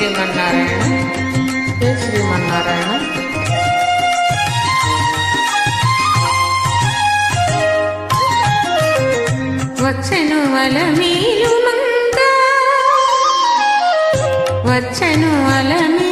శ్రీమన్నారాయణ. జై శ్రీమన్నారాయణ. వచ్చను వల మీలు వచ్చను వల మీ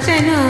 在那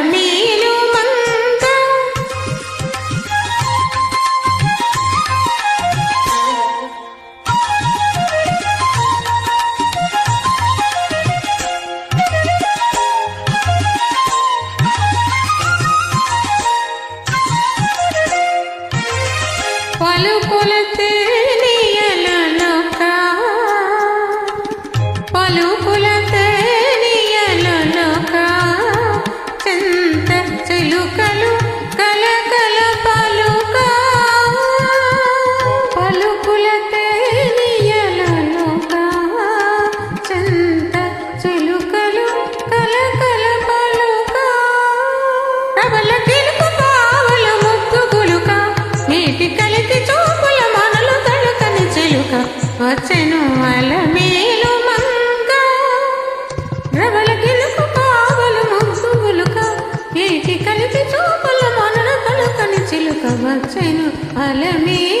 பாலு alamin